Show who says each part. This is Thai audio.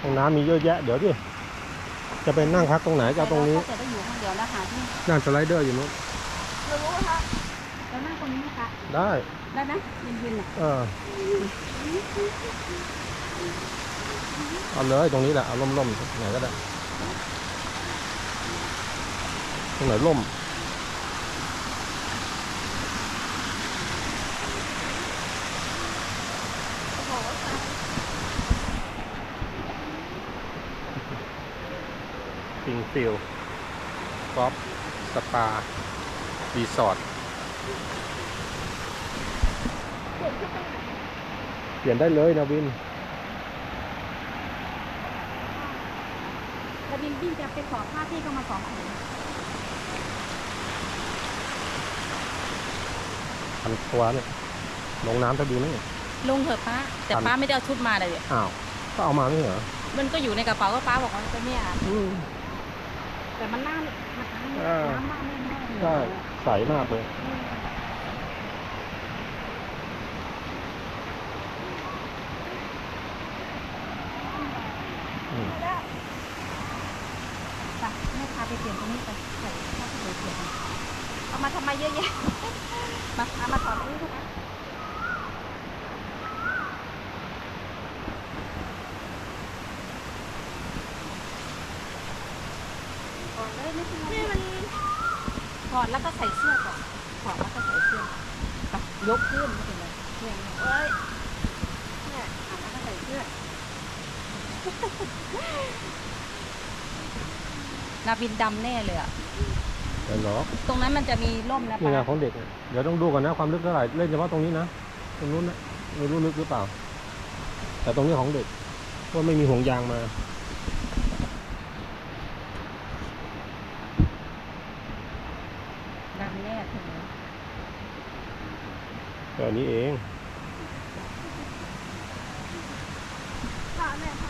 Speaker 1: ห้องน้ำมีเยอะแยะ เดี๋ยวดิจะไปนั่งพักตรงไหนจะเอาตรงนี้
Speaker 2: แต่เราก็จะได้อยู่คนเดียวแล้วหาที่
Speaker 1: นั่งสไลเดอร์อยู่นู้น
Speaker 2: เรารู้นะคะเรานั่งตรงนี้นะคะ
Speaker 1: ได้
Speaker 2: ได้ไหมเย็นๆอะ
Speaker 1: เออเอาเลยตรงนี้แหละเอาล่มๆตรงไหนก็ได้ตรงไหนล่ม ปิงฟิลกอล์ฟสปา รีสอร์ทเปลี่ยนได้เลยนะวิน
Speaker 2: แล้วบินบินจะไปขอผ้าพี่ก็มาสองผืน
Speaker 1: พันตัวเนี่ยลงน้ำจะดูนี่
Speaker 2: ลงเถอะป้า แต่ป้าไม่ได้เอาชุดมาเลย
Speaker 1: อ้าว ก็เอามาไม่ใช่เหรอ
Speaker 2: มันก็อยู่ในกระเป๋าก็ป้าบอกว่าจะเนี่ย
Speaker 1: อืม
Speaker 2: แต่มันน่ามันน้ำ
Speaker 1: เออ
Speaker 2: น้ำมากไม่มาก
Speaker 1: ใช่ใสมากเลย อืม
Speaker 2: ไปแม่พาไปเปลี่ยนตรงนี้ไปใส่ผ้าไปเปลี่ยนเอามาทำไมเยอะแยะ มาเอามาถอดตรงนี้ด้วยนะถอดเลยไม่เป็ นไรมันถอดแล้วก็ใส่เสื้อก่อนถอดแล้วก็ใส่เสื้อไปยกขึ้นไม่เป็นไรเนี่ยเอ้ยเนี่ยอะแล้วก็ใส่เสื้อนาบินดำแน่เลยอะ
Speaker 1: แต่หรอ
Speaker 2: ตรงนั้นมันจะมีร่มนะ
Speaker 1: นี่ไง
Speaker 2: ป้า
Speaker 1: ของเด็กเนี่ยเดี๋ยวต้องดูก่อนนะความลึกเท่าไหร่เล่นเฉพาะตรงนี้นะตรงนู้นนะไม่รู้ลึกหรือเปล่า แต่ตรงนี้ของเด็กเพราไม่มีห่วงยางมา
Speaker 2: ดำแน่ถึง
Speaker 1: แค่นี้เอง
Speaker 2: ผ้าแม่ผ้า